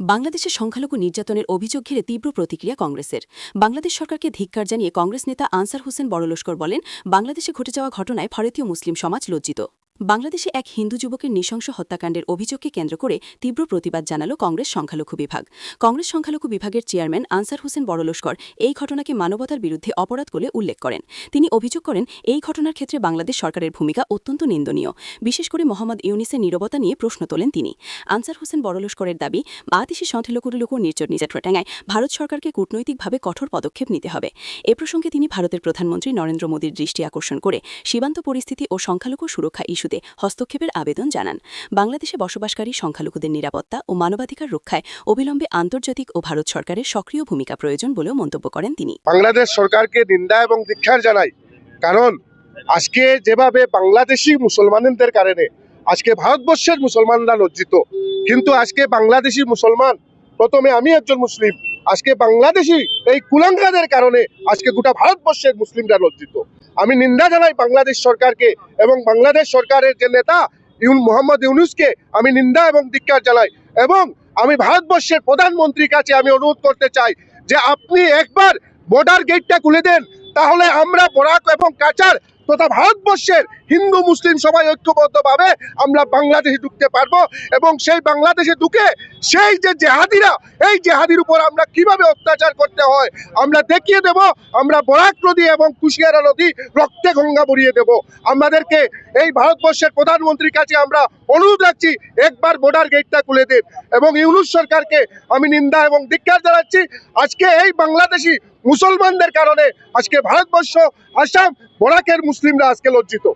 বাংলাদেশের সংখ্যালঘু নির্যাতনের অভিযোগ ঘিরে তীব্র প্রতিক্রিয়া কংগ্রেসের। বাংলাদেশ সরকারকে ধিক্কার জানিয়ে কংগ্রেস নেতা আনসার হোসেন বড়লস্কর বলেন, বাংলাদেশে ঘটে যাওয়া ঘটনায় ভারতীয় মুসলিম সমাজ লজ্জিত। বাংলাদেশে এক হিন্দু যুবকের নৃশংস হত্যাকাণ্ডের অভিযোগকে কেন্দ্র করে তীব্র প্রতিবাদ জানালো কংগ্রেস সংখ্যালঘু বিভাগ। কংগ্রেস সংখ্যালঘু বিভাগের চেয়ারম্যান আনসার হোসেন বড়লস্কর এই ঘটনাকে মানবতার বিরুদ্ধে অপরাধ বলে উল্লেখ করেন। তিনি অভিযোগ করেন, এই ঘটনার ক্ষেত্রে বাংলাদেশ সরকারের ভূমিকা অত্যন্ত নিন্দনীয়। বিশেষ করে মোহাম্মদ ইউনিসের নীরবতা নিয়ে প্রশ্ন তোলেন তিনি। আনসার হোসেন বড়লস্করের দাবি বাতিসি সংখ্যালঘুর উপর নির্চর নিজাঠোটাঙ্গায় ভারত সরকারকে কূটনৈতিকভাবে কঠোর পদক্ষেপ নিতে হবে। এ প্রসঙ্গে তিনি ভারতের প্রধানমন্ত্রী নরেন্দ্র মোদীর দৃষ্টি আকর্ষণ করে সীমান্ত পরিস্থিতি ও সংখ্যালঘু সুরক্ষা ইস্যুতে হস্তক্ষেপের আবেদন জানান। বাংলাদেশে বসবাসকারী সংখ্যালঘুদের নিরাপত্তা ও মানবাধিকার রক্ষায় অবিলম্বে আন্তর্জাতিক ও ভারত সরকারের সক্রিয় ভূমিকা প্রয়োজন বলেও মন্তব্য করেন তিনি। বাংলাদেশ সরকারকে নিন্দা এবং ধিক্ষার জানাই। কারণ আজকে যেভাবে বাংলাদেশি মুসলমানদের কারণে আজকে ভারতবর্ষের মুসলমানরা লজ্জিত, কিন্তু আজকে বাংলাদেশি মুসলমান, প্রথমে আমি একজন মুসলিম আজকে বাংলাদেশি এই কুলাঙ্গাদের কারণে আজকে গোটা ভারতবর্ষের মুসলিমরা লজ্জিত। আমি নিন্দা জানাই বাংলাদেশ সরকারকে এবং বাংলাদেশ সরকারের যে নেতা ইউন মোহাম্মদ ইউনুসকে, আমি নিন্দা এবং ধিক্ষার জানাই এবং আমি ভারতবর্ষের প্রধানমন্ত্রীর কাছে আমি অনুরোধ করতে চাই যে আপনি একবার বর্ডার গেটটা খুলে দেন, তাহলে আমরা বরাক এবং কাচার তথা ভারতবর্ষের হিন্দু মুসলিম সবাই ঐক্যবদ্ধভাবে আমরা বাংলাদেশে ঢুকতে পারব এবং সেই বাংলাদেশে ঢুকে সেই যে জেহাদিরা, এই জেহাদির উপর আমরা কীভাবে অত্যাচার করতে হয়, আমরা দেখিয়ে দেব, আমরা বরাক নদী এবং কুশিয়ারা নদী রক্তে গঙ্গা ভরিয়ে দেব। আমাদেরকে এই ভারতবর্ষের প্রধানমন্ত্রীর কাছে আমরা অনুরোধ রাখছি, একবার বর্ডার গেটটা খুলে দিন এবং ইউনুস সরকারকে আমি নিন্দা এবং ধিক্কার জানাচ্ছি, আজকে এই বাংলাদেশি মুসলমানদের কারণে আজকে ভারতবর্ষ, আসাম বরাকের মুসলিমরা আজকে লজ্জিত।